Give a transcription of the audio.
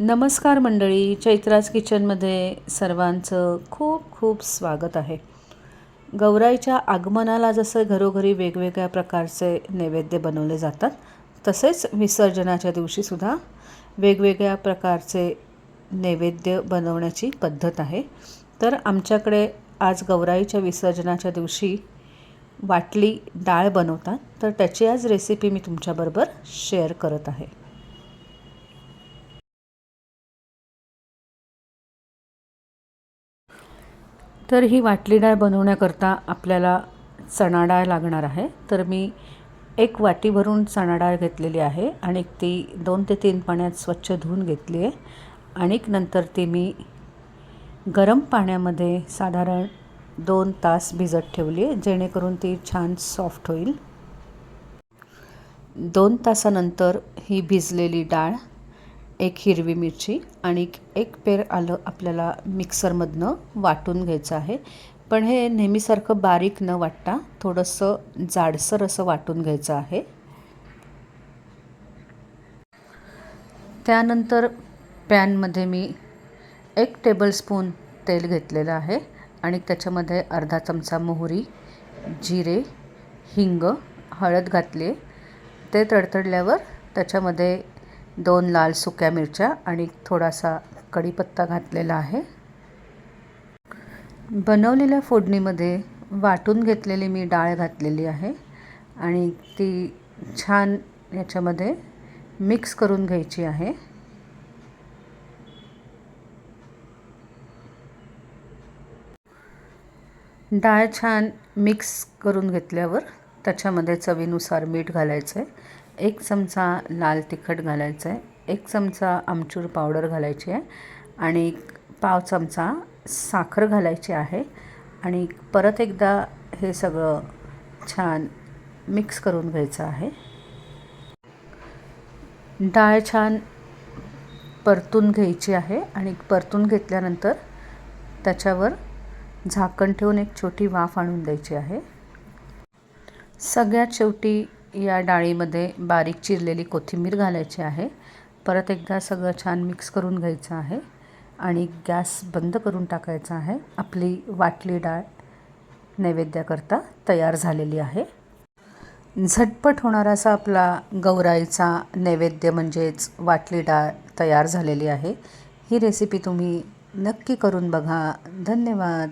नमस्कार मंडळी चैत्राज किचनमध्ये सर्वांचं खूप खूप स्वागत आहे. गौराईच्या आगमनाला जसं घरोघरी वेगवेगळ्या प्रकारचे नैवेद्य बनवले जातात तसेच विसर्जनाच्या दिवशीसुद्धा वेगवेगळ्या प्रकारचे नैवेद्य बनवण्याची पद्धत आहे. तर आमच्याकडे आज गौराईच्या विसर्जनाच्या दिवशी वाटली डाळ बनवतात तर त्याची आज रेसिपी मी तुमच्याबरोबर शेअर करत आहे. तर ही वाटली डाळ बनवण्याकरता आपल्याला चणा डाळ लागणार आहे. तर मी एक वाटी भरून चणा डाळ घेतलेली आहे आणि ती दोन ते तीन पाण्यात स्वच्छ धुवून घेतली आहे. आणि नंतर ती मी गरम पाण्यामध्ये साधारण दोन तास भिजत ठेवली आहे जेणेकरून ती छान सॉफ्ट होईल. दोन तासानंतर ही भिजलेली डाळ एक हिरवी मिरची आणि एक पेर आलं आपल्याला मिक्सरमधनं वाटून घ्यायचं आहे. पण हे नेहमीसारखं बारीक न वाटता थोडंसं जाडसर असं वाटून घ्यायचं आहे. त्यानंतर पॅनमध्ये मी एक टेबलस्पून तेल घेतलेलं आहे आणि त्याच्यामध्ये अर्धा चमचा मोहरी जिरे हिंग हळद घातली. ते तडतडल्यावर त्याच्यामध्ये दोन लाल सुक्या मिरच्या आणि थोडासा कढीपत्ता घातलेला आहे. बनवलेल्या फोडणीमध्ये वाटून घेतलेली मी डाळ घातलेली आहे आणि ती छान याच्यामध्ये मिक्स करून घ्यायची आहे. डाळ छान मिक्स करून घेतल्यावर त्याच्यामध्ये चवीनुसार मीठ घालायचं आहे एक चमचा लाल तिखट घालायचं आहे एक चमचा आमचूर पावडर घालायची आहे आणि पाव चमचा साखर घालायची आहे आणि परत एकदा हे सगळं छान मिक्स करून घ्यायचं आहे. डाळ छान परतून घ्यायची आहे आणि परतून घेतल्यानंतर त्याच्यावर झाकण ठेवून एक छोटी वाफ आणून द्यायची आहे. सगळ्यात शेवटी या डाळीमध्ये बारीक चिरलेली कोथिंबीर घालायची आहे. परत एकदा सगळं छान मिक्स करून घ्यायचं आहे आणि गॅस बंद करून टाकायचा आहे. आपली वाटली डाळ नैवेद्याकरता तयार झालेली आहे. झटपट होणारा असा आपला गौराईचा नैवेद्य म्हणजेच वाटली डाळ तयार झालेली आहे. ही रेसिपी तुम्ही नक्की करून बघा. धन्यवाद.